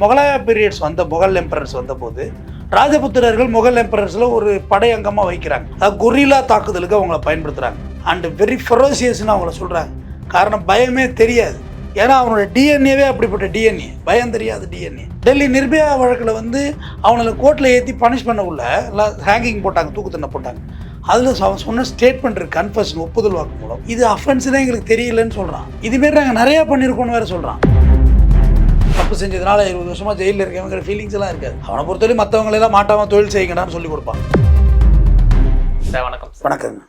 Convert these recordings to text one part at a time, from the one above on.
முகலாய பீரியட்ஸ் வந்த முகல் எம்பரர்ஸ் வந்தபோது ராஜபுத்திரர்கள் முகல் எம்பரர்ஸில் ஒரு படையங்கமாக வைக்கிறாங்க. அதாவது கொரில்லா தாக்குதலுக்கு அவங்கள பயன்படுத்துகிறாங்க அண்ட் வெரி ஃபெரோசியஸ்னு அவங்கள சொல்கிறாங்க காரணம் பயமே தெரியாது. ஏன்னா அவனோட டிஎன்ஏவே அப்படிப்பட்ட டிஎன்ஏ பயம் தெரியாது டிஎன்ஏ டெல்லி நிர்பயா வழக்கில் வந்து அவங்கள கோர்ட்டில் ஏற்றி பனிஷ் பண்ண உள்ள ஹேங்கிங் போட்டாங்க தூக்கு போட்டாங்க. அதில் அவன் சொன்ன ஸ்டேட்மெண்ட் இருக்கு கன்ஃபர்ஷன் ஒப்புதல் வாக்கு மூலம். இது அஃபென்ஸ்னே எங்களுக்கு தெரியலன்னு சொல்கிறான் இதுமாரி நாங்கள் நிறையா பண்ணியிருக்கோம்னு வேறு சொல்கிறான் தப்பு செஞ்சதுனால இருபது வருஷமா ஜெயிலில் இருக்கவங்கிற ஃபீலிங்ஸ் எல்லாம் இருக்காது. அவனை பொறுத்தவரை மற்றவங்களெல்லாம் மாட்டாம தொழில் செய்யுங்கடான்னு சொல்லி கொடுப்பான். சார் வணக்கம் வணக்கங்க.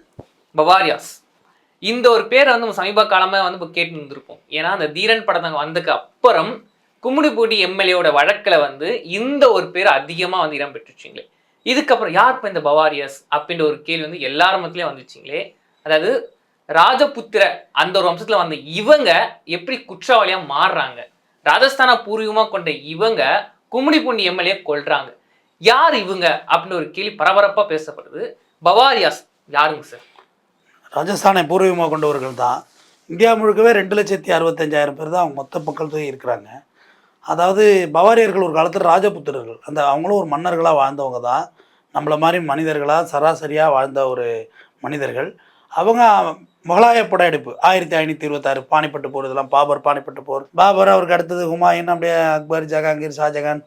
பவாரியாஸ் இந்த ஒரு பேரை வந்து சமீப காலமாக வந்து இப்போ கேட்டு இருந்திருப்போம் ஏன்னா அந்த தீரன் படத்தங்க வந்ததுக்கு அப்புறம் கும்மிடிப்பூட்டி எம்எல்ஏவோட வழக்கில் வந்து இந்த ஒரு பேர் அதிகமாக வந்து இடம் பெற்றுச்சுங்களே. இதுக்கப்புறம் யார் இப்போ இந்த பவாரியாஸ் அப்படின்ற ஒரு கேள்வி வந்து எல்லார் மத்திலையும் வந்துச்சுங்களே. அதாவது ராஜபுத்திர அந்த ஒரு வம்சத்தில் வந்த இவங்க எப்படி குற்றவாளியாக மாறுறாங்க? ராஜஸ்தானை பூர்வீகமாக கொண்ட இவங்க கும்மிடிப்பூண்டி எம்எல்ஏ கொள்றாங்க யார் இவங்க அப்படின்னு ஒரு கேள்வி பரபரப்பாக பேசப்படுது. பவாரியாஸ் யாருங்க சார்? ராஜஸ்தானை பூர்வீகமாக கொண்டவர்கள் தான். இந்தியா முழுக்கவே ரெண்டு லட்சத்தி அறுபத்தஞ்சாயிரம் பேர் தான் அவங்க மொத்த மக்கள் தொகை இருக்கிறாங்க. அதாவது பவாரியர்கள் ஒரு காலத்தில் ராஜபுத்திரர்கள். அந்த அவங்களும் ஒரு மன்னர்களாக வாழ்ந்தவங்க தான். நம்மளை மாதிரி மனிதர்களாக சராசரியாக வாழ்ந்த ஒரு மனிதர்கள். அவங்க முகலாய படையெடுப்பு. ஆயிரத்தி ஐநூற்றி இருபத்தாறு பானிப்பட்டு போர் இதெல்லாம் பாபர் பானிப்பட்டு போர். பாபர் அவருக்கு அடுத்தது ஹுமாயூன் அப்படியே அக்பர் ஜஹாங்கீர் ஷாஜகான்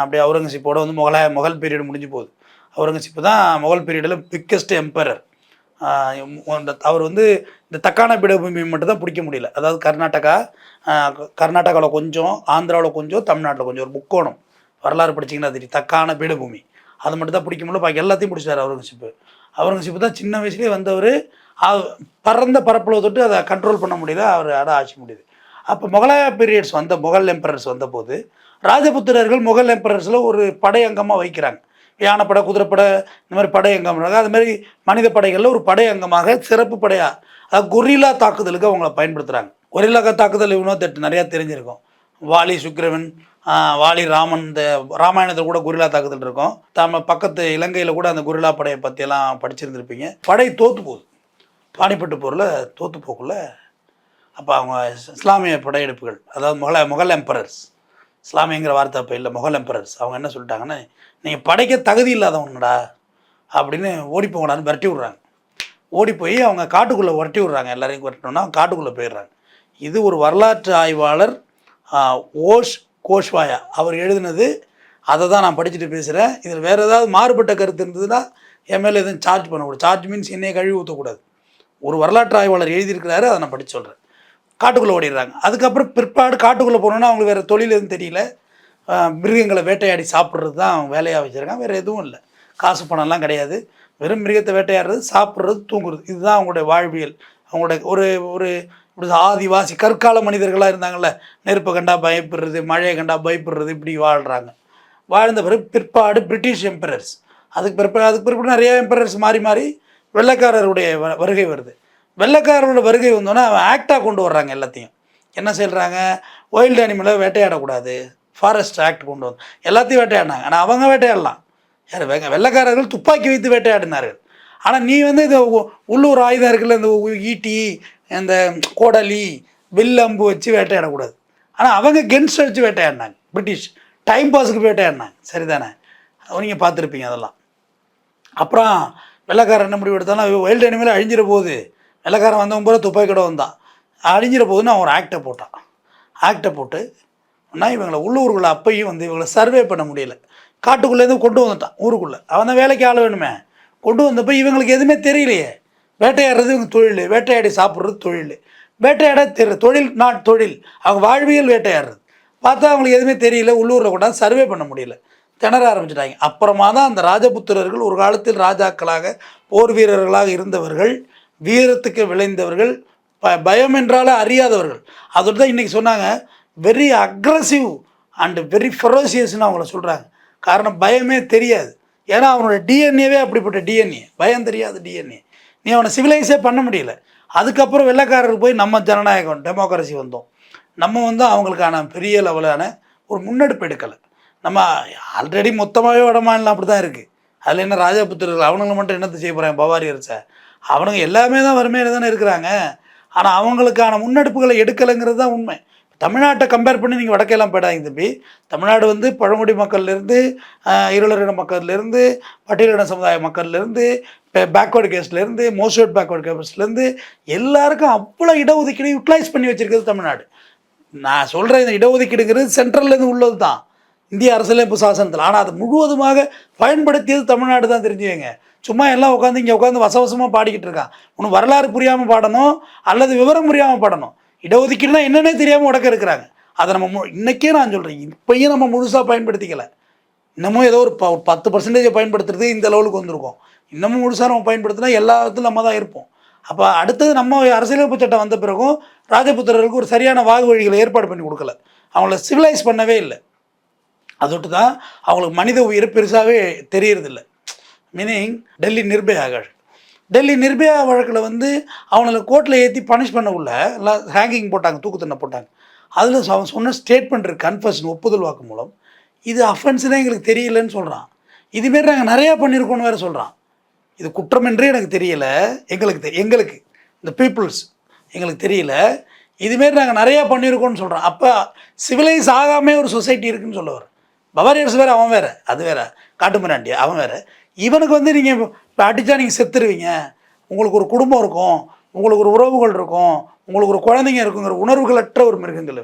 அப்படியே அவுரங்கசீப்போட வந்து முகலாய முகல் பீரியட் முடிஞ்சு போகுது. அவுரங்கசீப் தான் முகல் பீரியடில் பிக்கஸ்ட் எம்பரர் அவர் வந்து இந்த தக்கான பீடபூமி மட்டும் தான் பிடிக்க முடியல. அதாவது கர்நாடகா கர்நாடகாவில் கொஞ்சம் ஆந்திராவில் கொஞ்சம் தமிழ்நாட்டில் கொஞ்சம் ஒரு முக்கோணம் வரலாறு படிச்சிங்கன்னா தெரியும். தக்கான பீடபூமி. அது மட்டும் தான் பிடிக்க முடியல பாக்கி எல்லாத்தையும் பிடிச்சாரு அவுரங்கசீப்பு. அவுரங்கசீப்பு தான் சின்ன வயசுலேயே வந்தவர். பறந்த பரப்பளவு தொட்டு அதை கண்ட்ரோல் பண்ண முடியல அவர் அட ஆட்சி முடியுது. அப்போ முகலாய பீரியட்ஸ் வந்த முகல் எம்பரர்ஸ் வந்தபோது ராஜபுத்திரர்கள் முகல் எம்பரர்ஸில் ஒரு படையங்கமாக வைக்கிறாங்க. யானைப்படை குதிரைப்படை இந்த மாதிரி படையங்கம் இருக்கு. அது மாதிரி மனித படைகளில் ஒரு படையங்கமாக சிறப்பு படையாக அதாவது கொரில்லா தாக்குதலுக்கு அவங்கள பயன்படுத்துகிறாங்க கொரில்லா தாக்குதல் இவனோ தட்டு நிறையா தெரிஞ்சிருக்கும். வாலி சுக்கிரவன் வாலி ராமன் இந்த ராமாயணத்தில் கூட குரிலா தாக்குதல் இருக்கும். நம்ம பக்கத்து இலங்கையில் கூட அந்த குரிலா படையை பற்றியெல்லாம் படிச்சிருந்துருப்பீங்க. படை தோற்று போகுது. பாணிப்பட்டு போரில் தோற்று போக்குள்ள அப்போ அவங்க இஸ்லாமிய படையெடுப்புகள் அதாவது முகல முகல் எம்பரர்ஸ் இஸ்லாமியங்கிற வார்த்தை அப்போ இல்லை முகல் எம்பரர்ஸ் அவங்க என்ன சொல்லிட்டாங்கன்னா நீங்கள் படைக்க தகுதி இல்லாதவங்கடா அப்படின்னு ஓடி போங்கடான்னு விரட்டி விட்றாங்க. ஓடி போய் அவங்க காட்டுக்குள்ளே விரட்டி விட்றாங்க. எல்லாரையும் விரட்டணும்னா காட்டுக்குள்ளே போயிடுறாங்க. இது ஒரு வரலாற்று ஆய்வாளர் ஓஷ் கோஷ்வாயா அவர் எழுதினது அதை தான் நான் படிச்சுட்டு பேசுகிறேன் இதில் வேறு ஏதாவது மாறுபட்ட கருத்து இருந்ததுன்னா என் எதுவும் சார்ஜ் பண்ணக்கூடாது சார்ஜ் மீன்ஸ் என்னைய கழுவி ஊற்றக்கூடாது ஒரு வரலாற்று ஆய்வாளர் எழுதியிருக்கிறாரு அதை நான் படிச்சு சொல்கிறேன் காட்டுக்குள்ளே ஓடிடுறாங்க. அதுக்கப்புறம் பிற்பாடு காட்டுக்குள்ளே போனோன்னா அவங்களுக்கு வேறு தொழில் எதுவும் தெரியல. மிருகங்களை வேட்டையாடி சாப்பிட்றது தான் அவங்க வேலையாக வச்சுருக்காங்க. வேறு எதுவும் இல்லை. காசு பணம்லாம் கிடையாது. வெறும் மிருகத்தை வேட்டையாடுறது சாப்பிட்றது தூங்குறது. இதுதான் அவங்களுடைய வாழ்வியல். அவங்களுடைய ஒரு ஒரு இப்படி ஆதிவாசி கற்கால மனிதர்களாக இருந்தாங்கல்ல. நெருப்பை கண்டா பயப்படுறது மழையை கண்டா பயப்படுறது இப்படி வாழ்கிறாங்க வாழ்ந்த பிறகு பிற்பாடு பிரிட்டிஷ் எம்பரர்ஸ். அதுக்கு பிற்பாடு அதுக்கு பிற்பாடு நிறைய எம்பரர்ஸ் மாறி மாறி வெள்ளைக்காரருடைய வ- வருகை வருது. வெள்ளைக்காரரோட வருகை வந்தோன்னே அவன் ஆக்டாக கொண்டு வர்றாங்க எல்லாத்தையும். என்ன செய்கிறாங்க வைல்டு அனிமலை வேட்டையாடக்கூடாது. ஃபாரஸ்ட் ஆக்ட் கொண்டு வந்து எல்லாத்தையும் வேட்டையாடினாங்க. ஆனால் அவங்க வேட்டையாடலாம். யார் வெங்க வெள்ளைக்காரர்கள் துப்பாக்கி வைத்து வேட்டையாடினார்கள். ஆனால் நீ வந்து இந்த உள்ளூர் ஆயுதம் இருக்குல்ல இந்த ஈட்டி இந்த கோடலி வில்லம்பு வச்சு வேட்டையாடக்கூடாது. ஆனால் அவங்க கென்ஸ்ட் வச்சு வேட்டையாடினாங்க. பிரிட்டிஷ் டைம் பாஸுக்கு வேட்டையாடினாங்க. சரிதானே? நீங்கள் பார்த்துருப்பீங்க அதெல்லாம். அப்புறம் வெள்ளைக்காரன் என்ன முடிவு எடுத்தாலும் வைல்டு அனிமல் அழிஞ்சிட போகுது வெள்ளைக்காரன் வந்தவன் பூரா துப்பாக்கி கடை வந்தான். அழிஞ்சிட போகுதுன்னு அவன் ஒரு ஆக்டை போட்டான். ஆக்டை போட்டு ஆனால் இவங்களை உள்ளூருக்குள்ளே அப்பையும் வந்து இவங்களை சர்வே பண்ண முடியல. காட்டுக்குள்ளேருந்து கொண்டு வந்துட்டான் ஊருக்குள்ளே. அவன் தான் வேலைக்கு ஆள் வேணுமே. கொண்டு வந்தப்போ இவங்களுக்கு எதுவுமே தெரியலையே. வேட்டையாடுறது இவங்க தொழில் வேட்டையாடி சாப்பிட்றது தொழில். வேட்டையாட தெரியல தொழில் நாட் தொழில். அவங்க வாழ்வியல் வேட்டையாடுறது. பார்த்தா அவங்களுக்கு எதுவுமே தெரியல உள்ளூரில் கொண்டாந்து சர்வே பண்ண முடியல. திணற ஆரம்பிச்சிட்டாங்க. அப்புறமா தான் அந்த ராஜபுத்திரர்கள் ஒரு காலத்தில் ராஜாக்களாக போர் வீரர்களாக இருந்தவர்கள் வீரத்துக்கு விளைந்தவர்கள் ப பயம் என்றாலே அறியாதவர்கள். அதோடு தான் இன்றைக்கி சொன்னாங்க வெரி அக்ரஸிவ் அண்ட் வெரி ஃபெரோசியஸ்னு அவங்கள சொல்கிறாங்க காரணம் பயமே தெரியாது. ஏன்னா அவனோட டிஎன்ஏவே அப்படிப்பட்ட டிஎன்ஏ பயம் தெரியாது டிஎன்ஏ நீ அவனை சிவிலைஸே பண்ண முடியல. அதுக்கப்புறம் வெள்ளைக்காரர்கள் போய் நம்ம ஜனநாயகம் டெமோக்ரஸி வந்தோம். நம்ம வந்து அவங்களுக்கான பெரிய லெவலான ஒரு முன்னெடுப்பு எடுக்கலை. நம்ம ஆல்ரெடி மொத்தமாகவே வட மாநிலம் அப்படி தான் இருக்குது அதில் என்ன ராஜாபுத்திரர்கள் அவனுங்களை மட்டும் என்னத்தை செய்ய போகிறாங்க அரிசா? அவனுங்க எல்லாமே தான் வறுமையில் தானே இருக்கிறாங்க. ஆனால் அவங்களுக்கான முன்னெடுப்புகளை எடுக்கலைங்கிறது தான் உண்மை. தமிழ்நாட்டை கம்பேர் பண்ணி நீங்கள் வடக்கெல்லாம் போயிடாதீங்க தம்பி. தமிழ்நாடு வந்து பழங்குடி மக்கள்லேருந்து இருளரின மக்கள்லேருந்து பட்டியலின சமுதாய மக்கள்லேருந்து பேக்வேர்டு கேஸ்ட்லேருந்து மோஸ்ட் பேக்வேர்டு கேஸ்ட்லேருந்து எல்லாருக்கும் அவ்வளோ இடஒதுக்கீடு யூட்டிலைஸ் பண்ணி வச்சுருக்கிறது தமிழ்நாடு. நான் சொல்கிற இந்த இடஒதுக்கீடுங்கிறது சென்ட்ரல்லேருந்து உள்ளது தான். இந்திய அரசியலமைப்பு சாசனத்தில். ஆனால் அதை முழுவதுமாக பயன்படுத்தியது தமிழ்நாடு தான் தெரிஞ்சுக்கங்க சும்மா எல்லாம் உட்காந்து இங்கே உட்காந்து வசவசமாக பாடிக்கிட்டு இருக்கான். ஒன்று வரலாறு புரியாமல் பாடணும் அல்லது விவரம் புரியாமல் பாடணும். இடஒதுக்கீடுனா என்னன்னே தெரியாமல் உடக்க இருக்கிறாங்க. அதை நம்ம மு இன்றைக்கே நான் சொல்கிறேன் இப்பையும் நம்ம முழுசாக பயன்படுத்திக்கல. இன்னமும் ஏதோ ஒரு ப ஒரு பத்து பர்சன்டேஜை பயன்படுத்துறது இந்த லெவலுக்கு வந்திருக்கோம். இன்னமும் முழுசாக நம்ம பயன்படுத்தினா எல்லா இடத்துலையும் நம்ம தான் இருப்போம். அப்போ அடுத்தது நம்ம அரசியலமைப்பு சட்டம் வந்த பிறகும் ராஜபுத்திரர்களுக்கு ஒரு சரியான வாகு வழிகளை ஏற்பாடு பண்ணி கொடுக்கல. அவங்கள சிவிலைஸ் பண்ணவே இல்லை. அதோட்டு தான் அவங்களுக்கு மனித உயிர் பெருசாகவே தெரியறதில்ல. மீனிங் டெல்லி நிர்பயா டெல்லி நிர்பயா வழக்கில் வந்து அவங்கள கோர்ட்டில் ஏற்றி பனிஷ் பண்ணக்குள்ள எல்லாம் ஹேங்கிங் போட்டாங்க தூக்கு தண்டனை போட்டாங்க. அதில் அவன் சொன்ன ஸ்டேட்மெண்ட் இருக்குது கன்ஃபர்ஷன் ஒப்புதல் வாக்கு மூலம். இது அஃபென்ஸ்னே எங்களுக்கு தெரியலன்னு சொல்கிறான் இதுமாரி நாங்கள் நிறையா பண்ணியிருக்கோம்னு வேறு சொல்கிறான் இது குற்றம் என்றே எனக்கு தெரியல. எங்களுக்கு தெ எங்களுக்கு இந்த பீப்புள்ஸ் எங்களுக்கு தெரியல. இதுமாரி நாங்கள் நிறையா பண்ணியிருக்கோம்னு சொல்கிறோம் அப்போ சிவிலைஸ் ஆகாமே ஒரு சொசைட்டி இருக்குன்னு சொல்லுவார். பவாரியர்ஸ் வேறு அவன் வேறு. அது வேறு. காட்டுமிராண்டி அவன் வேறு. இவனுக்கு வந்து நீங்கள் இப்போ அடித்தா நீங்கள் செத்துருவீங்க. உங்களுக்கு ஒரு குடும்பம் இருக்கும் உங்களுக்கு ஒரு உறவுகள் இருக்கும் உங்களுக்கு ஒரு குழந்தைங்க இருக்குங்கிற உணர்வுகளற்ற ஒரு மிருகங்கள்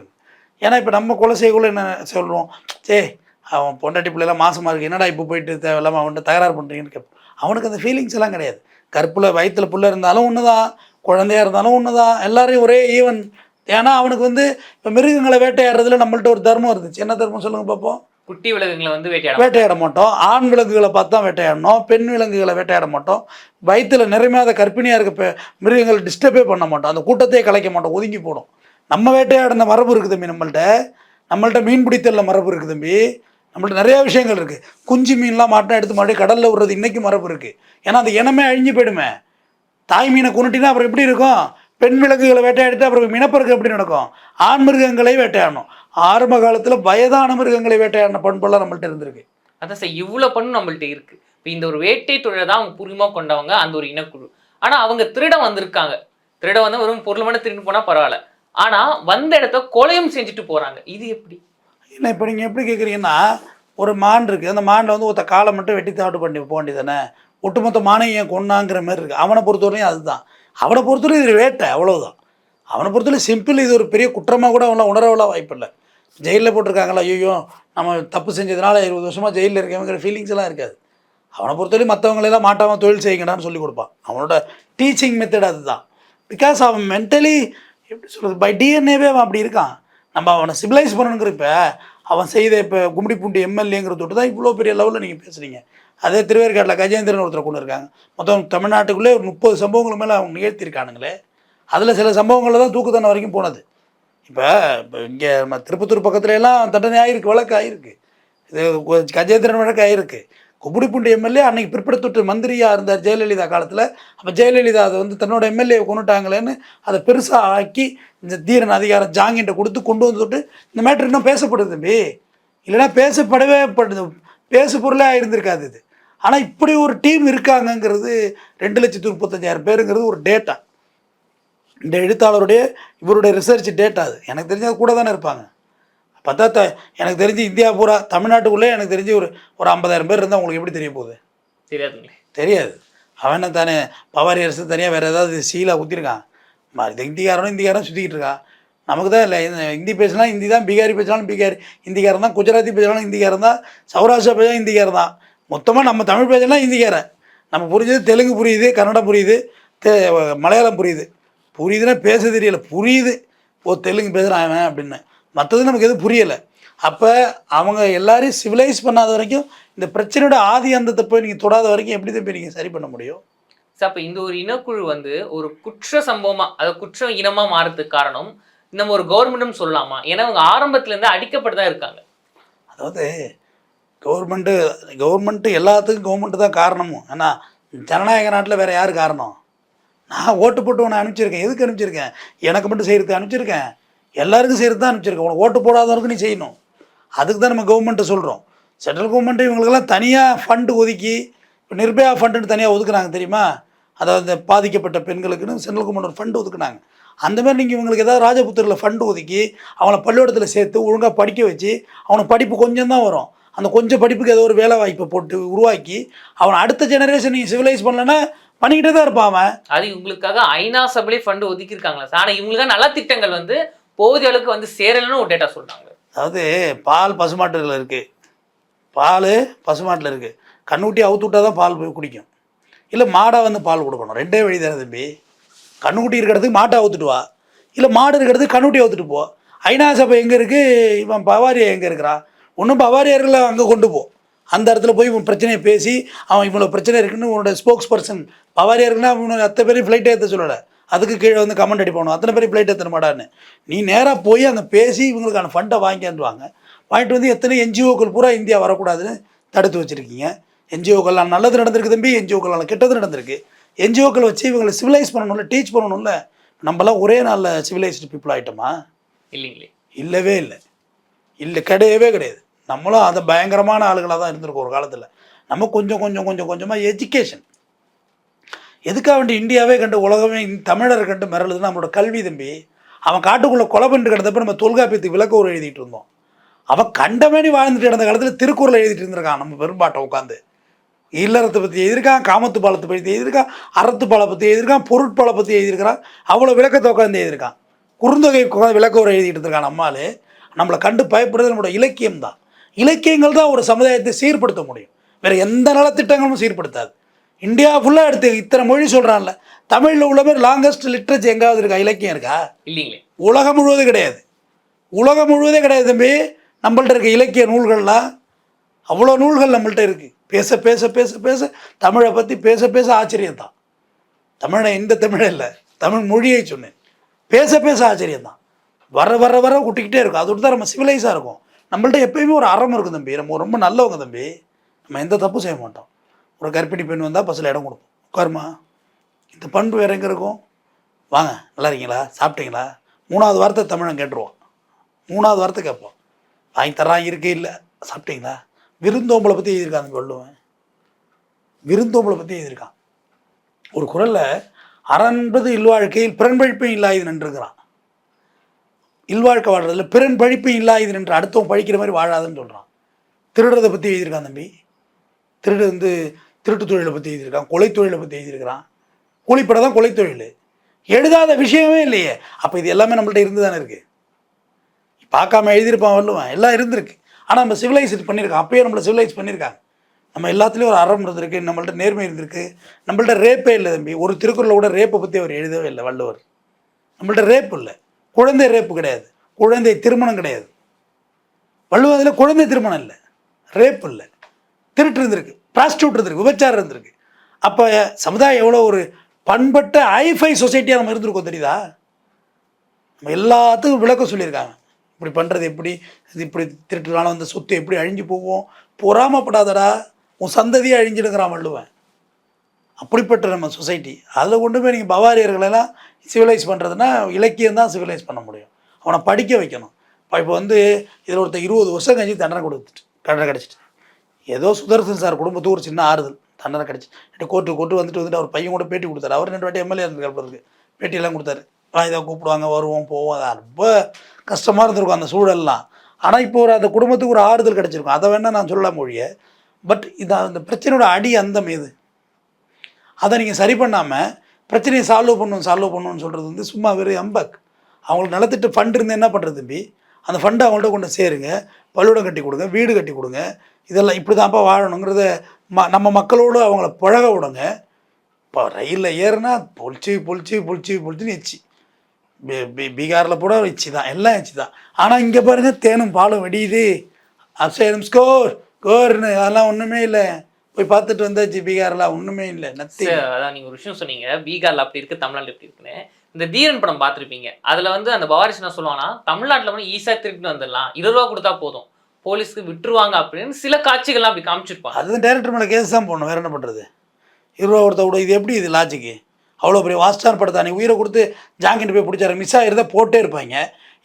ஏன்னா இப்போ நம்ம கொலை செய்யக்குள்ள என்ன சொல்கிறோம் சே அவன் பொண்டாட்டி பிள்ளைலாம் மாசமாக இருக்குது என்னடா இப்போ போயிட்டு தேவையில்லாமல் அவன்கிட்ட தகராறு பண்ணுறீங்கன்னு கேட்போம். அவனுக்கு அந்த ஃபீலிங்ஸ் எல்லாம் கிடையாது. கருப்பில் வயிற்றுல புள்ள இருந்தாலும் ஒன்று தான் குழந்தையாக இருந்தாலும் ஒன்று தான் எல்லாரையும் ஒரே ஈவன் ஏன்னா அவனுக்கு வந்து இப்போ மிருகங்களை வேட்டையாடுறதுல நம்மள்ட்ட ஒரு தர்மம் இருந்துச்சு. என்ன தர்மம் சொல்லுங்கள் பார்ப்போம் குட்டி விலங்குகளை வந்து வேட்டையாட வேட்டையாட மாட்டோம். ஆண் விலங்குகளை பார்த்து தான் வேட்டையாடணும். பெண் விலங்குகளை வேட்டையாட மாட்டோம். வயிற்றுல நிறைமாத கர்ப்பிணியாக இருக்க மிருகங்களை டிஸ்டர்பே பண்ண மாட்டோம். அந்த கூட்டத்தையே கலைக்க மாட்டோம். ஒதுங்கி போடும். நம்ம வேட்டையாடின மரபு இருக்குது தம்பி நம்மள்ட்ட. நம்மள்ட்ட மீன் பிடித்தல்ல மரபு இருக்குது தம்பி. நம்மள்ட்ட நிறையா விஷயங்கள் இருக்குது குஞ்சு மீன்லாம் மாட்டினா எடுத்து மறுபடியும் கடலில் விடுறது இன்றைக்கும் மரபு இருக்குது ஏன்னா அந்த இனமே அழிஞ்சு போயிடுமே. தாய் மீனை கொண்டுட்டினா அப்புறம் எப்படி இருக்கும்? பெண் விலங்குகளை வேட்டையாடிட்டு அப்புறம் இனப்பெருக்கம் எப்படி நடக்கும்? ஆண் மிருகங்களை வேட்டையாடணும். ஆரம்ப காலத்தில் வயதான மிருகங்களை வேட்டையாடின பண்பெல்லாம் நம்மள்ட்ட இருந்திருக்கு. அதான் சார் இவ்வளோ பண்ணு நம்மள்ட்ட இருக்கு. இப்போ இந்த ஒரு வேட்டை தொழிலை தான் அவங்க பூர்வமா கொண்டவங்க அந்த ஒரு இனக்குழு. ஆனா அவங்க திருட வந்திருக்காங்க. திருட வந்து வெறும் பொருள் மட்டும் திருட்டு போனா பரவாயில்ல. ஆனா வந்த இடத்த கொலையும் செஞ்சுட்டு போறாங்க. இது எப்படி? இல்லை இப்போ நீங்கள் எப்படி கேட்குறீங்கன்னா ஒரு மான் இருக்குது அந்த மானில் வந்து ஒருத்த காலை மட்டும் வெட்டி தாட்டு பண்ணி போக வேண்டியதானே ஒட்டுமொத்த மானையும் ஏன் கொன்னாங்கிற மாதிரி இருக்குது அவனை பொறுத்தவரையும் அதுதான். அவனை பொறுத்தவரை இது வேட்டை அவ்வளவுதான். அவனை பொறுத்தவரை சிம்பிள் இது ஒரு பெரிய குற்றமாக கூட அவனை உணரவெல்லாம் வாய்ப்பில்லை. ஜெயிலில் போட்டிருக்காங்களா? ஐயோ நம்ம தப்பு செஞ்சதுனால இருபது வருஷமாக ஜெயிலில் இருக்கவங்கிற ஃபீலிங்ஸ் எல்லாம் இருக்காது. அவனை பொறுத்தவரையும் மற்றவங்களெல்லாம் மாட்டாமல் தொழில் செய்யுங்கடான்னு சொல்லி கொடுப்பான். அவனோட டீச்சிங் மெத்தட் அதுதான். பிகாஸ் அவன் மென்டலி எப்படி சொல்கிறது பை டிஎன்ஏவே அவன் அப்படி இருக்கான். நம்ம அவனை சிவிலைஸ் பண்ணணுங்கிற இப்போ அவன் செய்த இப்போ கும்மிடிப்பூண்டி எம்எல்ஏங்கிற தொட்டு தான் இவ்வளோ பெரிய லெவலில் நீங்கள் பேசுகிறீங்க அதே திருவேற்காட்டில் கஜேந்திரன் ஒருத்தர் கொண்டு இருக்காங்க. மொத்தம் தமிழ்நாட்டுக்குள்ளே ஒரு முப்பது சம்பவங்கள் மேலே அவங்க நிகழ்த்தியிருக்கானுங்களே. அதில் சில சம்பவங்களில் தான் தூக்கு தண்டனை வரைக்கும் போனது. இப்போ இப்போ இங்கே நம்ம திருப்பத்தூர் பக்கத்துல எல்லாம் தண்டனை ஆகிருக்கு வழக்கு ஆகிருக்கு இது கஜேந்திரன் வழக்கு ஆகிருக்கு கும்மிடிப்பூண்டி எம்எல்ஏ அன்னைக்கு பிற்படுத்தொட்டு மந்திரியாக இருந்தார் ஜெயலலிதா காலத்தில். அப்போ ஜெயலலிதா அதை வந்து தன்னோட எம்எல்ஏ கொண்டுட்டாங்களேன்னு அதை பெருசாக ஆக்கி இந்த தீரன் அதிகாரம் ஜாங்கிட்ட கொடுத்து கொண்டு வந்துட்டு இந்த மேட்ரு இன்னும் பேசப்படுது தம்பி. இல்லைன்னா பேசப்படவே படுது. பேசு பொருளாக இருந்திருக்காது இது. ஆனால் இப்படி ஒரு டீம் இருக்காங்கங்கிறது ரெண்டு லட்சத்தி முப்பத்தஞ்சாயிரம் பேருங்கிறது ஒரு டேட்டா. இந்த எழுத்தாளருடைய இவருடைய ரிசர்ச் டேட்டா அது. எனக்கு தெரிஞ்சது கூட தானே இருப்பாங்க. பார்த்தா த எனக்கு தெரிஞ்சு இந்தியா பூரா தமிழ்நாட்டுக்குள்ளே எனக்கு தெரிஞ்சு ஒரு ஒரு ஐம்பதாயிரம் பேர் இருந்தால் உங்களுக்கு எப்படி தெரிய போகுது? தெரியாதுங்களே தெரியாது. அவன் தானே பவாரி அரசு தனியாக வேறு ஏதாவது சீலா ஊற்றிருக்கான் இந்திக்காரனும் இந்திக்காரன் சுற்றிக்கிட்டு இருக்கான் நமக்கு தான் இல்லை ஹிந்தி பேசினா ஹிந்தி தான் பீகாரி பேசினாலும் பீகாரி ஹிந்திக்காரன் தான் குஜராத்தி பேசினாலும் ஹிந்திக்காரன் தான் சௌராஷ்டிரா பேசினா ஹிந்திக்காரன் தான். மொத்தமாக நம்ம தமிழ் பேசினா ஹிந்திக்காரன் நம்ம புரிஞ்சது தெலுங்கு புரியுது கன்னடம் புரியுது தே மலையாளம் புரியுது. புரியுதுன்னா பேச தெரியல. புரியுது. ஓ தெலுங்கு பேசுகிறான் அவன் அப்படின்னு. மற்றது நமக்கு எதுவும் புரியலை. அப்போ அவங்க எல்லாரையும் சிவிலைஸ் பண்ணாத வரைக்கும் இந்த பிரச்சனையோட ஆதி அந்தத்தை போய் நீங்கள் தொடாத வரைக்கும் எப்படி தான் போய் நீங்கள் சரி பண்ண முடியும்? சார் அப்போ இந்த ஒரு இனக்குழு வந்து ஒரு குற்ற சம்பவமா அதாவது குற்ற இனமா மாறதுக்கு காரணம் நம்ம ஒரு கவர்மெண்ட்னு சொல்லலாமா? ஏன்னா அவங்க ஆரம்பத்துல இருந்து அடிக்கப்பட்டு தான் இருக்காங்க. அதாவது கவர்மெண்ட்டு கவர்மெண்ட்டு எல்லாத்துக்கும் கவர்மெண்ட்டு தான் காரணமும். ஏன்னா ஜனநாயக நாட்டில் வேறு யார் காரணம்? நான் ஓட்டு போட்டு உன்னை அனுப்பிச்சிருக்கேன். எதுக்கு அனுப்பிச்சிருக்கேன்? எனக்கு மட்டும் செய்கிறதுக்கு அனுப்பிச்சிருக்கேன். எல்லாருக்கும் செய்கிறது தான் அனுப்பிச்சிருக்கேன். உனக்கு ஓட்டு போடாதவருக்கு நீ செய்யணும். அதுக்கு தான் நம்ம கவர்மெண்ட்டை சொல்கிறோம் சென்ட்ரல் கவர்மெண்ட்டு இவங்களுக்கெல்லாம் தனியாக ஃபண்டு ஒதுக்கி இப்போ நிர்பயா ஃபண்டுன்னு தனியாக ஒதுக்குனாங்க தெரியுமா? அதாவது இந்த பாதிக்கப்பட்ட பெண்களுக்குன்னு சென்ட்ரல் கவர்மெண்ட் ஒரு ஃபண்டு ஒதுக்குனாங்க. அந்த மாதிரி நீங்கள் இவங்களுக்கு ஏதாவது ராஜபுத்திரில் ஃபண்டு ஒதுக்கி அவனை பள்ளிக்கூடத்தில் சேர்த்து ஒழுங்காக படிக்க வச்சு அவனுக்கு படிப்பு கொஞ்சம் தான் வரும். அந்த கொஞ்சம் படிப்புக்கு ஏதோ ஒரு வேலை வாய்ப்பை போட்டு உருவாக்கி அவனை அடுத்த ஜெனரேஷன் நீங்கள் சிவிலைஸ் பண்ணலன்னா பண்ணிக்கிட்டே தான் இருப்பான் அது இவங்களுக்காக ஐநா சபையிலே ஃபண்டு ஒதுக்கி இருக்காங்களா சார் ஆனா இவங்களுக்காக நலத்திட்டங்கள் வந்து போதிய அளவுக்கு வந்து சேரலன்னு ஒரு டேட்டா சொல்றாங்க. அதாவது பால் பசுமாட்டுல இருக்குது பால் பசுமாட்டில் இருக்குது கண்ணுக்குட்டி அவுத்து விட்டா தான் பால் போய் குடிக்கும். இல்லை மாடாக வந்து பால் கொடுக்கணும். ரெண்டே வழி தானே தம்பி. கண்ணுக்குட்டி இருக்கிறதுக்கு மாட்டை அவுத்துட்டு வா. இல்லை மாடு இருக்கிறதுக்கு கண்ணுக்குட்டி அவுத்துட்டு போ. ஐநா சபை எங்கே இருக்குது இவன் பவாரியா எங்கே இருக்கிறான்? ஒன்றும் பவாரியார்களை அங்கே கொண்டு போ. அந்த இடத்துல போய் இவன் பிரச்சனையை பேசி அவன் இவ்வளோ பிரச்சனை இருக்குன்னு உன்னோட ஸ்போக்ஸ் பர்சன் பவாரியாருக்குன்னா அவனோட அத்தனை பேரையும் ஃப்ளைட்டை ஏற்ற சொல்லலை. அதுக்கு கீழே வந்து கமெண்ட் அடிப்பானு? அத்தனை பேரும் ஃப்ளைட் ஏற்ற மாட்டான்னு நீ நேராக போய் அங்கே பேசி இவங்களுக்கான ஃபண்டை வாங்கிட்டு வாங்க வாங்கிட்டு வந்து எத்தனை என்ஜிஓக்கள் பூரா இந்தியா வரக்கூடாதுன்னு தடுத்து வச்சுருக்கீங்க. என்ஜிஓக்கள்லாம் நல்லது நடந்திருக்கு தம்பி என்ஜிஓக்கள்லாம் கெட்டது நடந்திருக்கு. என்ஜிஓக்கள் வச்சு இவங்களை சிவிலைஸ் பண்ணணும்ல டீச் பண்ணணும்ல நம்மலாம் ஒரே நாளில் சிவிலைஸ்டு பீப்புள் ஆகிட்டோமா இல்லைங்களே. இல்லவே இல்லை. இல்லை கிடையவே கிடையாது. நம்மளும் அந்த பயங்கரமான ஆளுகளாக தான் இருந்திருக்கோம் ஒரு காலத்தில். நம்ம கொஞ்சம் கொஞ்சம் கொஞ்சம் கொஞ்சமாக எஜுகேஷன் எதுக்காக வேண்டி இந்தியாவே கண்டு உலகமே தமிழர் கண்டு மிரளுதுன்னு நம்மளோட கல்வி தம்பி அவன் காட்டுக்குள்ளே கொலை பண்ணிட்டு கிடந்தப்ப நம்ம தொல்காப்பியத்துக்கு விளக்க ஒரு எழுதிட்டு இருந்தோம். அவன் கண்டமேனி வாழ்ந்துட்டு கிடந்த காலத்தில் திருக்குறள் எழுதிட்டு இருந்திருக்கான். நம்ம பெரும்பாட்டை உட்காந்து இல்லறத்தை பற்றி எழுதியிருக்கான் காமத்து பாலத்தை பற்றி எழுதியிருக்கான் அறத்து பாலை பற்றி எழுதியிருக்கான் பொருட்பாலை பற்றி எழுதியிருக்கிறான் அவ்வளோ விளக்கத்தை உட்காந்து எழுதியிருக்கான். குறுந்தொகை உட்காந்து விளக்க ஒரு எழுதிட்டு இருக்கான் நம்மால். நம்மளை கண்டு பயப்படுறது நம்மளோட இலக்கியம் தான் இலக்கியங்கள் தான் ஒரு சமுதாயத்தை சீர்படுத்த முடியும். வேறு எந்த நலத்திட்டங்களும் சீர்படுத்தாது. இந்தியா ஃபுல்லாக எடுத்து இத்தனை மொழி சொல்கிறான்ல தமிழில் உள்ள மாதிரி லாங்கஸ்ட் லிட்ரேச்சர் எங்காவது இருக்கா? இலக்கியம் இருக்கா? இல்லைங்களே. உலகம் முழுவதும் கிடையாது. உலகம் முழுவதே கிடையாது தம்பி. நம்மள்ட்ட இருக்க இலக்கிய நூல்கள்லாம் அவ்வளோ நூல்கள் நம்மள்ட்ட இருக்குது பேச பேச பேச பேச தமிழை பற்றி பேச பேச ஆச்சரியம் தான் தமிழை இந்த தமிழை இல்லை. தமிழ் மொழியை சொன்னேன். பேச பேச ஆச்சரியம் தான் வர வர வர விட்டுக்கிட்டே இருக்கும். அதோட தான் நம்ம சிவிலைஸாக இருக்கும். நம்மள்ட்ட எப்பயுமே ஒரு அறம் இருக்கும் தம்பி. நம்ம ரொம்ப நல்லவங்க தம்பி. நம்ம எந்த தப்பும் செய்ய மாட்டோம். ஒரு கர்ப்பிணி பெண் வந்தால் பஸ்ஸில் இடம் கொடுப்போம். உட்காருமா? இந்த பண்பு வேற எங்கே இருக்கும்? வாங்க நல்லா இருக்கீங்களா? சாப்பிட்டீங்களா? மூணாவது வார்த்தை தமிழன் கேட்டுருவோம் மூணாவது வார்த்தை கேட்போம் வாங்கி தரான் இருக்கே இல்லை. சாப்பிட்டீங்களா? விருந்தோம்பலை பற்றி எழுதியிருக்கான் அந்த வள்ளுவன். விருந்தோம்பலை பற்றி எழுதியிருக்கான். ஒரு குரலில் அறன்பது இல்வாழ்க்கையில் பிறன் பழிப்பும் இல்லாது நின்றுக்கிறான் இல்வாழ்க்கை வாழ்றதில்ல பிறன் பழிப்பு இல்லாயுது நின்று அடுத்தவன் பழிக்கிற மாதிரி வாழாதுன்னு சொல்கிறான் திருடுறதை பற்றி எழுதியிருக்கான் தம்பி. திருடு வந்து திருட்டு தொழிலை பற்றி எழுதியிருக்கான் கொலை தொழிலை பற்றி எழுதியிருக்கிறான். கூலிப்பட தான் கொலை தொழில். எழுதாத விஷயமே இல்லையே. அப்போ இது எல்லாமே நம்மள்ட்ட இருந்து தானே இருக்குது பார்க்காம எழுதியிருப்பான் வள்ளுவன். எல்லாம் இருந்திருக்கு. ஆனால் நம்ம சிவிலைஸ் பண்ணியிருக்கோம் அப்பயே நம்மளை சிவிலைஸ் பண்ணியிருக்காங்க. நம்ம எல்லாத்துலேயும் ஒரு அறம் இருந்திருக்கு. நம்மள்ட்ட நேர்மை இருந்திருக்கு. நம்மள்ட்ட ரேப்பே இல்லை தம்பி. ஒரு திருக்குறளை கூட ரேப்பை பற்றி அவர் எழுதவே இல்லை வள்ளுவர். நம்மள்ட்ட ரேப் இல்லை. குழந்தை ரேப்பு கிடையாது. குழந்தை திருமணம் கிடையாது. வள்ளுவதில் குழந்தை திருமணம் இல்லை. ரேப் இல்லை. திருட்டு இருந்திருக்கு. ப்ராஸ்டியூட் இருந்திருக்கு. விபச்சாரம் இருந்திருக்கு. அப்போ சமுதாயம் எவ்வளோ ஒரு பண்பட்ட ஐஃபை சொசைட்டியாக நம்ம இருந்திருக்கோம் தெரியுதா? நம்ம எல்லாத்துக்கும் விளக்கம் சொல்லியிருக்காங்க. இப்படி பண்ணுறது எப்படி? இது இப்படி திருட்டுனால வந்த சொத்து எப்படி அழிஞ்சு போவோம் பொறாமப்படாதடா. உன் சந்ததியே அழிஞ்சிடுங்கிறான் வள்ளுவன். அப்படிப்பட்ட நம்ம சொசைட்டி. அதில் கொண்டு போய் நீங்கள் பவாரியர்களெல்லாம் சிவிலைஸ் பண்ணுறதுனா இலக்கியம் தான் சிவிலைஸ் பண்ண முடியும். அவனை படிக்க வைக்கணும். இப்போ வந்து இதில் ஒருத்தர் இருபது வருஷம் கழிச்சு தண்டனை கொடுத்துட்டு தண்டனை கிடச்சிட்டு. ஏதோ சுதர்சன் சார் குடும்பத்துக்கு ஒரு சின்ன ஆறுதல் தண்டனை கிடச்சி கோர்ட்டு கோர்ட்டு வந்துட்டு வந்துட்டு அவர் பையன் கூட பேட்டி கொடுத்தாரு. அவர் ரெண்டு வாட்டி எம்எல்ஏ இருந்திருக்கு பேட்டியெல்லாம் கொடுத்தாரு. இதை கூப்பிடுவாங்க வருவோம் போவோம். அது ரொம்ப கஷ்டமாக இருந்திருக்கும் அந்த சூழல்லாம். ஆனால் இப்போ ஒரு அந்த குடும்பத்துக்கு ஒரு ஆறுதல் கிடச்சிருக்கும். அதை வேணால் நான் சொல்ல மொழிய பட் இது அந்த பிரச்சனையோட அடி அந்த மீது அதை நீங்கள் சரி பண்ணாமல் பிரச்சனையை சால்வ் பண்ணணும் சால்வ் பண்ணணும்னு சொல்கிறது வந்து சும்மா வெறும் அம்பக் அவங்களுக்கு நலத்திட்டு ஃபண்ட் இருந்தால் என்ன பண்ணுறது தம்பி? அந்த ஃபண்டை அவங்கள்ட்ட கொண்டு சேருங்க. பள்ளிக்கூடம் கட்டி கொடுங்க வீடு கட்டி கொடுங்க. இதெல்லாம் இப்படி தான்ப்பா வாழணுங்கிறத ம நம்ம மக்களோடு அவங்கள பழக விடுங்க. இப்போ ரயிலில் ஏறுனா பொழிச்சு பொழிச்சு பொழிச்சு பொழிச்சுன்னு எச்சு. பீகாரில் கூட எச்சி தான் எல்லாம் எச்சி தான் ஆனால் இங்கே பாருங்கள் தேனும் பாலும் வெடியுது. அப்சைடம் ஸ்கோர் கோர்னு அதெல்லாம் ஒன்றுமே இல்லை. போய் பார்த்துட்டு வந்தாச்சு பீகாரில் ஒன்றுமே இல்லை நத்தி அதான் நீங்க ஒரு விஷயம் சொன்னீங்க. பீகார்ல அப்படி இருக்கு தமிழ்நாட்டுல இப்படி இருக்குன்னு. இந்த தீரன் படம் பார்த்திருப்பீங்க. அதுல வந்து அந்த பவாரிஸ் என்ன சொல்லுவாங்கன்னா தமிழ்நாட்டுல வந்து ஈஸியா திருப்பிட்டு வந்துடலாம். இருபது ரூபா கொடுத்தா போதும். போலீஸ்க்கு விட்டுருவாங்க அப்படின்னு சில காட்சிகள்லாம் அப்படி காமிச்சிருப்பாங்க. அது டேரக்டர் மேலே கேஸ் தான் போடணும். வேறு என்ன பண்ணுறது இருபா ஒருத்த விட இது எப்படி இது லாஜிக்கு அவ்வளோ பெரிய வாஸ்டார் படத்தை? நீ உயிரை கொடுத்து ஜாங்கிட்டு போய் பிடிச்சாரு மிஸ் ஆகிருந்தா போட்டே இருப்பாங்க.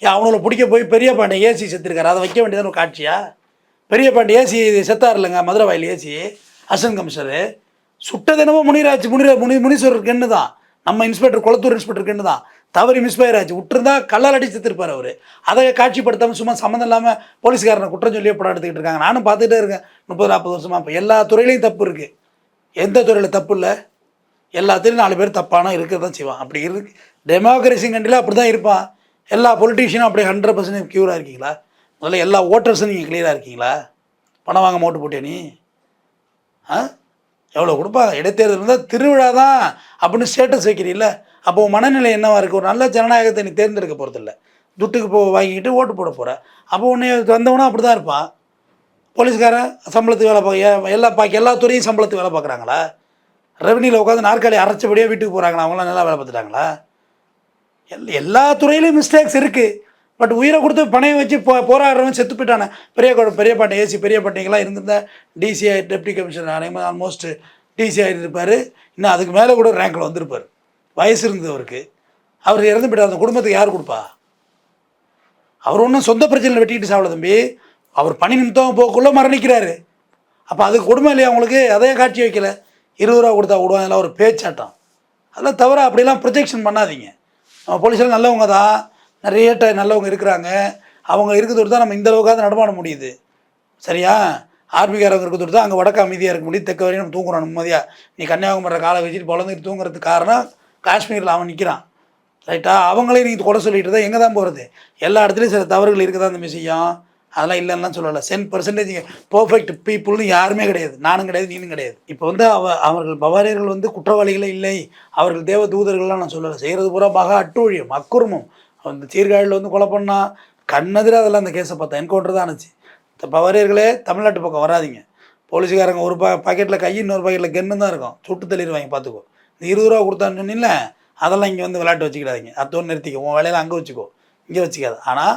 ஏன் அவங்கள பிடிக்க போய் பெரிய பாண்டி ஏசி செத்துருக்காரு. அதை வைக்க வேண்டியதான ஒரு காட்சியா? பெரிய பாண்டி ஏசி செத்தார் இல்லைங்க மதுரை வாயில் ஏசி அசன் கமிஷனரு சுட்ட தினமும் முனிராஜ் முனிர முனி முனீஸ்வரர் என்ன தான் நம்ம இன்ஸ்பெக்டர் குளத்தூர் இன்ஸ்பெக்டருக்கு என்ன தான் தவறி மிஸ்பயர் ஆச்சு விட்டுருந்தா கல்லால் அடிச்சு அவர். அதை காட்சிப்படுத்தாமல் சும்மா சம்மந்தம் இல்லாமல் போலீஸ்காரனை குற்றம் சொல்லியே படம் எடுத்துக்கிட்டு இருக்காங்க? நானும் பார்த்துட்டே இருக்கேன். முப்பது நாற்பது வருஷமாக இப்போ எல்லா துறையிலையும் தப்பு இருக்குது எந்த துறையில் தப்பு இல்லை. எல்லாத்துலேயும் நாலு பேர் தப்பான இருக்க தான் செய்வான். அப்படி இருக்கு. டெமோக்ரஸி கண்ட்ரியில் அப்படி தான் இருப்பான். எல்லா பொலிட்டீஷியனும் அப்படி ஹண்ட்ரட் பர்சன்ட் க்யூராக இருக்கீங்களா? முதல்ல எல்லா ஓட்டர்ஸும் நீங்கள் கிளியராக இருக்கீங்களா? பணம் வாங்க ஓட்டு போட்டியா நீ? எவ்வளோ கொடுப்பாங்க? இடைத்தேர்தல் இருந்தால் திருவிழா தான் அப்படின்னு ஸ்டேட்டஸ் வைக்கிறீல்ல. அப்போ மனநிலை என்னவாக இருக்குது ஒரு நல்ல ஜனநாயகத்தை நீ தேர்ந்தெடுக்க போகிறதில்ல துட்டுக்கு போ வாங்கிக்கிட்டு ஓட்டு போட போகிற அப்போ உன்னை வந்தவனா அப்படி தான் இருப்பான் போலீஸ்காரன் சம்பளத்துக்கு வேலை பார்க்க எல்லா பாக்கி எல்லா துறையும் சம்பளத்துக்கு வேலை பார்க்குறாங்களா ரெவன்யூவில் உட்காந்து நாற்காலி அரைச்சபடியாக வீட்டுக்கு போகிறாங்களா அவங்களாம் நல்லா வேலை பார்த்துட்டாங்களா? எல் எல்லா துறையிலையும் மிஸ்டேக்ஸ் இருக்குது பட் உயிரை கொடுத்து பணையை வச்சு போ போராடுறவன் செத்து போயிட்டானே. பெரிய பெரிய பாட்டை ஏசி பெரிய பாட்டைங்களாம் இருந்திருந்தா டிசிஐ டெப்டி கமிஷனர் அனைவரும் ஆல்மோஸ்ட் டிசிஐ இருப்பார் இன்னும் அதுக்கு மேலே கூட ரேங்கில் வந்திருப்பார். வயசு இருந்தவருக்கு அவர் இறந்து போயிட்டார். அந்த குடும்பத்துக்கு யார் கொடுப்பா? அவர் ஒன்றும் சொந்த பிரச்சனையில் வெட்டிக்கிட்டு சாப்பிட தம்பி. அவர் பணி நிமித்தம் போக்குள்ளே மரணிக்கிறாரு. அப்போ அதுக்கு கொடுமை இல்லையா அவங்களுக்கு? அதே காட்சி வைக்கல. இருபது ரூபா கொடுத்தா விடுவாங்க அதெல்லாம் ஒரு பேச்சாட்டம். அதெல்லாம் தவிர அப்படிலாம் ப்ரொஜெக்ஷன் பண்ணாதீங்க. நம்ம போலீஸில் நல்லவங்க தான் நிறைய ட நல்லவங்க இருக்கிறாங்க. அவங்க இருக்கிறது தான் நம்ம இந்த அளவுக்காவது நடமாட முடியுது. சரியா? ஆர்மிக்காரங்க இருக்கிறது தான் அங்கே வடக்கு அமைதியாக இருக்க முடியும் தெற்க வரையும் நம்ம தூங்குறோம் நிம்மதியாக நீ கன்னியாகுமரி காலை வச்சுட்டு பொழந்துட்டு தூங்குறதுக்கு காரணம் காஷ்மீரில் அவன் நிற்கிறான் ரைட்டா? அவங்களே நீங்கள் கொடை சொல்லிட்டு தான் எங்கே தான் போகிறது எல்லா இடத்துலையும் சில தவறுகள் இருக்க தான் தம்பி செய்யும் அதெல்லாம் இல்லைன்னா சொல்லலை. சென் பர்சன்டேஜ் பர்ஃபெக்ட் பீப்புள்னு யாருமே கிடையாது. நானும் கிடையாது நீனும் கிடையாது. இப்போ வந்து அவ அவர்கள் பவாரியர்கள் வந்து குற்றவாளிகளே இல்லை. அவர்கள் தேவ தூதர்கள்லாம் நான் சொல்லலை. செய்கிறது பூரா மகா அட்டூழியம் அக்குறுமம். அந்த சீர்காழியில் வந்து கொலை பண்ணால் கண்ணெதிராக அதெல்லாம் அந்த கேஸை பார்த்தேன் என்கவுண்டர் தான் ஆனிச்சு. பவரியர்களே தமிழ்நாட்டு பக்கம் வராதீங்க. போலீஸ்காரங்க ஒரு பா பாக்கெட்டில் கை இன்னொரு பாக்கெட்டில் கென்னு தான் இருக்கும். சுட்டு தள்ளிடுவாங்க பார்த்துக்கோ. இந்த இருபது ரூபா கொடுத்தான்னு சொன்னீங்களே அதெல்லாம் இங்கே வந்து விளையாட்டு வச்சுக்கிடாதீங்க. அத்தோடு நிறுத்திக்கோ. உன் வேலையில் அங்கே வச்சுக்கோ. இங்கே வச்சுக்காது. ஆனால்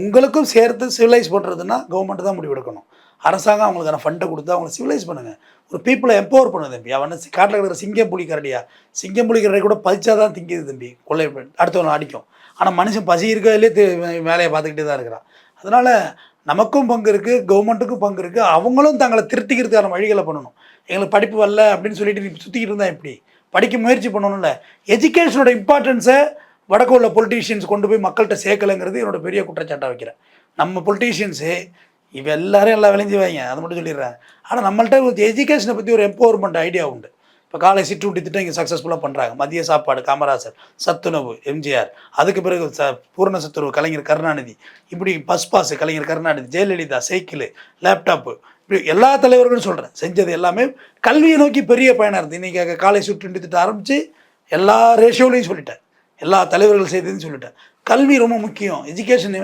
உங்களுக்கும் சேர்த்து சிவிலைஸ் பண்ணுறதுன்னா கவர்மெண்ட் தான் முடிவெடுக்கணும் அரசாங்கம் அவங்களுக்கான ஃபண்டை கொடுத்து அவங்களை சிவிலைஸ் பண்ணுங்கள் ஒரு பீப்புளை எம்பவர் பண்ணுது தம்பி. அவன் காட்டில் இருக்கிற சிங்கம் புலி சிங்கம் புலி கூட பதிச்சா தான் திங்குது தம்பி. கொள்ளை அடுத்தவனை அடிக்கும். ஆனால் மனுஷன் பசி இருக்கிறதுலே வேலையை பார்த்துக்கிட்டே தான் இருக்கிறான். அதனால் நமக்கும் பங்கு இருக்குது கவர்மெண்ட்டுக்கும் பங்கு இருக்குது அவங்களும் தங்களை திருத்திக்கிறதுக்கான வழிகளை பண்ணணும். எங்களுக்கு படிப்பு வரல அப்படின்னு சொல்லிட்டு நீ சுற்றிக்கிட்டு இருந்தால் எப்படி? படிக்க முயற்சி பண்ணணும்ல. எஜுகேஷனோட இம்பார்ட்டன்ஸை வடக்கு உள்ள பொலிட்டீஷியன்ஸ் கொண்டு போய் மக்கள்கிட்ட சேர்க்கலைங்கிறது என்னோட பெரிய குற்றச்சாட்டாக வைக்கிறேன். நம்ம பொலிட்டீஷியன்ஸு இவ எல்லாரும் எல்லாம் விளைஞ்சி வைங்க. அதை மட்டும் சொல்லிடுறேன். ஆனால் நம்மள்கிட்ட ஒரு எஜுகேஷனை பற்றி ஒரு எம்பவர்மெண்ட் ஐடியா உண்டு. இப்போ காலை சிற்றுண்டி திட்டம் இங்கே சக்ஸஸ்ஃபுல்லாக பண்ணுறாங்க மதிய சாப்பாடு காமராசர் சத்துணவு எம்ஜிஆர். அதுக்கு பிறகு ச பூர்ண சத்துணவு கலைஞர் கருணாநிதி. இப்படி bus pass Kalaignar Karunanidhi Jayalalithaa cycle laptop இப்படி எல்லா தலைவர்களும் சொல்கிறேன் செஞ்சது எல்லாமே கல்வியை நோக்கி பெரிய பயனாக இருந்தது. இன்றைக்கி காலை சுற்றுண்டி திட்டம் ஆரம்பித்து எல்லா ரேஷியோலையும் சொல்லிட்டேன். எல்லா தலைவர்கள் செய்ததுன்னு சொல்லிட்டேன். கல்வி ரொம்ப முக்கியம். எஜுகேஷன்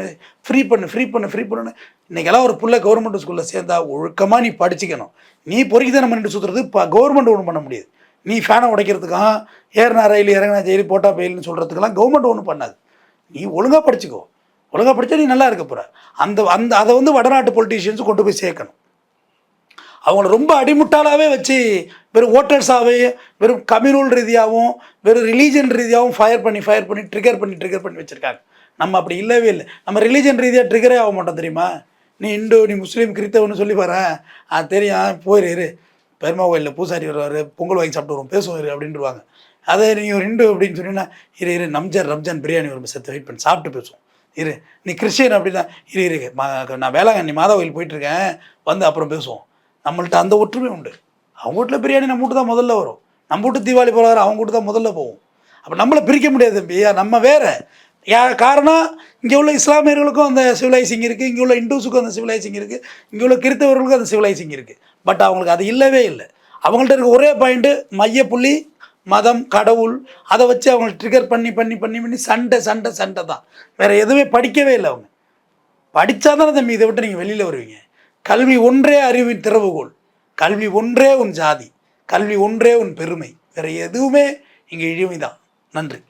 ஃப்ரீ பண்ணு ஃப்ரீ பண்ணு ஃப்ரீ பண்ணு. இன்றைக்கெல்லாம் ஒரு புள்ள கவர்மெண்ட் ஸ்கூலில் சேர்ந்தா ஒழுக்கமாக நீ படிச்சுக்கணும். நீ பொறுக்கித்தனம் பண்ணிட்டு சுற்றுறது இப்போ கவர்மெண்ட் ஒன்றும் பண்ண முடியாது. நீ ஃபேனை உடைக்கிறதுக்கும் ஏறினா ரயில் இறங்கினா ஜெயில் போட்டா பெயில்னு சொல்கிறதுக்கெல்லாம் கவர்மெண்ட் ஒன்றும் பண்ணாது. நீ ஒழுங்காக படிச்சுக்கோ. ஒழுங்காக படித்தா நீ நல்லா இருக்க போகிற அந்த அந்த அதை வந்து வடநாட்டு பொலிட்டீஷியன்ஸ் கொண்டு போய் சேர்க்கணும். அவங்கள ரொம்ப அடிமுட்டாளாகவே வச்சு வெறும் ஓட்டர்ஸாகவே வெறும் கம்யூனல் ரீதியாகவும் வெறும் ரிலீஜன் ரீதியாகவும் ஃபயர் பண்ணி ஃபயர் பண்ணி ட்ரிகர் பண்ணி ட்ரிகர் பண்ணி வச்சுருக்காங்க. நம்ம அப்படி இல்லவே இல்லை. நம்ம ரிலீஜன் ரீதியாக ட்ரிகரே ஆக மாட்டோம் தெரியுமா? நீ இந்து நீ முஸ்லீம் கிறித்தவன்னு சொல்லி வரேன் அது தெரியும். போயிரு இரு. பெருமா கோயிலில் பூசாரி வருவார் பொங்கல் வாங்கி சாப்பிட்டு வருவோம் பேசுவார் அப்படின்ட்டுருவாங்க அதே நீ ஒரு இந்து அப்படின்னு சொன்னீங்கன்னா இரு இரு நம்ஜர் ரம்ஜான் பிரியாணி ஒரு சேர்த்து வெயிட் பண்ணி சாப்பிட்டு பேசுவோம். இரு நீ கிறிஸ்டியன் அப்படின்னா இரு இரு மா- நான் வேளாங்கண்ணி மாதா கோயில் போயிட்டுருக்கேன் வந்து அப்புறம் பேசுவோம். நம்மள்ட்ட அந்த ஒற்றுமை உண்டு. அவங்க வீட்டில் பிரியாணி நம்ம வீட்டு தான் முதல்ல வரும். நம்ம வீட்டு தீபாவளி போகிறாரு அவங்க வீட்டு தான் முதல்ல போகும். அப்போ நம்மளை பிரிக்க முடியாது தம்பியா நம்ம வேற. யா காரணம் இங்கே உள்ள இஸ்லாமியர்களுக்கும் அந்த சிவிலைசிங் இருக்குது இங்கே உள்ள இந்துஸுக்கும் அந்த சிவிலைசிங் இருக்குது இங்கே உள்ள கிறித்தவர்களுக்கும் அந்த சிவிலைசிங் இருக்குது பட் அவங்களுக்கு அது இல்லவே இல்லை. அவங்கள்ட்ட இருக்க ஒரே பாயிண்ட்டு மையப்புள்ளி மதம் கடவுள் அதை வச்சு அவங்க ட்ரிகர் பண்ணி பண்ணி பண்ணி பண்ணி சண்டை சண்டை சண்டை தான். வேறு எதுவுமே படிக்கவே இல்லை அவங்க. படித்தா தானே தம்பி இதை விட்டு நீங்கள் வெளியில் வருவீங்க. கல்வி ஒன்றே அறிவின் திறவுகோள். கல்வி ஒன்றே உன் ஜாதி. கல்வி ஒன்றே உன் பெருமை. வேறு எதுவுமே இங்கே இழிமை தான் நன்றி.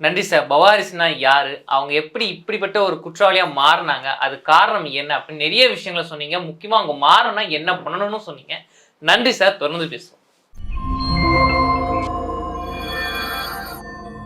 நன்றி சார். பவாரிஸ்னா யாரு? அவங்க எப்படி இப்படிப்பட்ட ஒரு குற்றவாளியா மாறினாங்க? அது காரணம் என்ன? அப்படின்னு நிறைய விஷயங்களை சொன்னீங்க. முக்கியமா அவங்க மாறினா என்ன பண்ணணும்னு சொன்னீங்க. நன்றி சார். தொடர்ந்து பேசுவோம்.